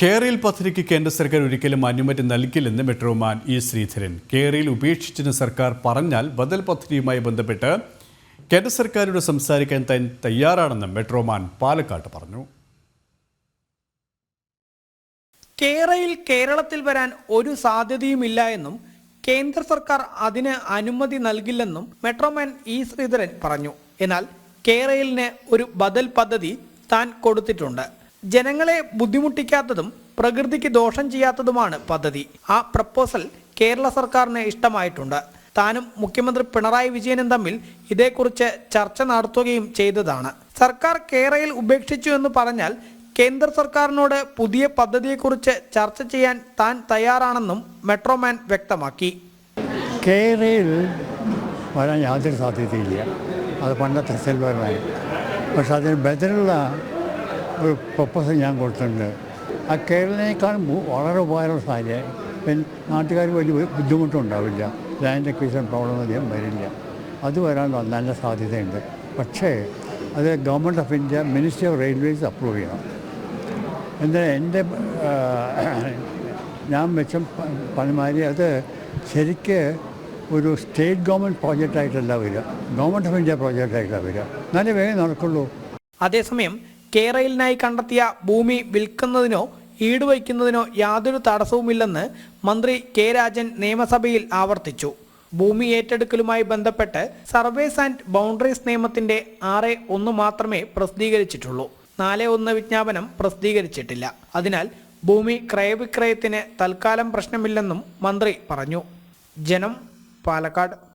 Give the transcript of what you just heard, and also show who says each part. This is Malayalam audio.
Speaker 1: കേരയിൽ പദ്ധതിക്ക് കേന്ദ്ര സർക്കാർ ഒരിക്കലും അനുമതി നൽകില്ലെന്ന് മെട്രോമാൻ ഇ ശ്രീധരൻ. കേരയിൽ ഉപേക്ഷിച്ചെന്ന് സർക്കാർ പറഞ്ഞാൽ ബദൽ പദ്ധതിയുമായി ബന്ധപ്പെട്ട് കേന്ദ്ര സർക്കാരോട് സംസാരിക്കാൻ താൻ തയ്യാറാണെന്നും മെട്രോമാൻ പാലക്കാട്ട് പറഞ്ഞു.
Speaker 2: കേരയിൽ കേരളത്തിൽ വരാൻ ഒരു സാധ്യതയുമില്ല എന്നും കേന്ദ്ര സർക്കാർ അതിന് അനുമതി നൽകില്ലെന്നും മെട്രോമാൻ ഇ ശ്രീധരൻ പറഞ്ഞു. എന്നാൽ കേരളിന് ഒരു ബദൽ പദ്ധതി താൻ കൊടുത്തിട്ടുണ്ട്. ജനങ്ങളെ ബുദ്ധിമുട്ടിക്കാത്തതും പ്രകൃതിക്ക് ദോഷം ചെയ്യാത്തതുമാണ് പദ്ധതി. ആ പ്രപ്പോസൽ കേരള സർക്കാരിന് ഇഷ്ടമായിട്ടുണ്ട്. താനും മുഖ്യമന്ത്രി പിണറായി വിജയനും തമ്മിൽ ഇതേക്കുറിച്ച് ചർച്ച നടത്തുകയും ചെയ്തതാണ്. സർക്കാർ കേരളയിൽ ഉപേക്ഷിച്ചു എന്ന് പറഞ്ഞാൽ കേന്ദ്ര സർക്കാരിനോട് പുതിയ പദ്ധതിയെക്കുറിച്ച് ചർച്ച ചെയ്യാൻ താൻ തയ്യാറാണെന്നും മെട്രോമാൻ വ്യക്തമാക്കി.
Speaker 3: കേരളയിൽ വരാൻ യാതൊരു സാധ്യതയില്ല. അത് പണ്ടത്തെ സെൽവർ ലൈൻ പക്ഷെ അതിന് ബദലുള്ള ഒരു പ്രപ്പോസൽ ഞാൻ കൊടുത്തിട്ടുണ്ട്. ആ കേരളത്തിനേക്കാളും വളരെ സാധ്യത പിന്നെ നാട്ടുകാർക്ക് വലിയ ബുദ്ധിമുട്ടുണ്ടാവില്ല. ലാൻഡ് അക്വീഷൻ പ്രോബ്ലം അധികം വരില്ല. അത് വരാൻ നല്ല സാധ്യതയുണ്ട്. പക്ഷേ അത് government of India ministry of railways approve ചെയ്യണം. എന്നാൽ എന്റെ ഞാൻ വെച്ച പണിമാരി അത് ശരിക്ക് ഒരു സ്റ്റേറ്റ് ഗവൺമെന്റ് പ്രോജക്റ്റായിട്ടല്ല വരിക. ഗവൺമെന്റ് ഓഫ് ഇന്ത്യ പ്രോജക്റ്റായിട്ടാണ് വരിക. നല്ല വേഗം നടക്കുള്ളൂ.
Speaker 2: അതേസമയം കേരളിനായി കണ്ടെത്തിയ ഭൂമി വിൽക്കുന്നതിനോ ഈടുവയ്ക്കുന്നതിനോ യാതൊരു തടസ്സവുമില്ലെന്ന് മന്ത്രി കെ രാജൻ നിയമസഭയിൽ ആവർത്തിച്ചു. ഭൂമി ഏറ്റെടുക്കലുമായി ബന്ധപ്പെട്ട് സർവേസ് ആൻഡ് ബൗണ്ടറീസ് നിയമത്തിന്റെ ആറ് ഒന്ന് മാത്രമേ പ്രസിദ്ധീകരിച്ചിട്ടുള്ളൂ. നാല് ഒന്ന് വിജ്ഞാപനം പ്രസിദ്ധീകരിച്ചിട്ടില്ല. അതിനാൽ ഭൂമി ക്രയവിക്രയത്തിന് തൽക്കാലം പ്രശ്നമില്ലെന്നും മന്ത്രി പറഞ്ഞു. ജനം പാലക്കാട്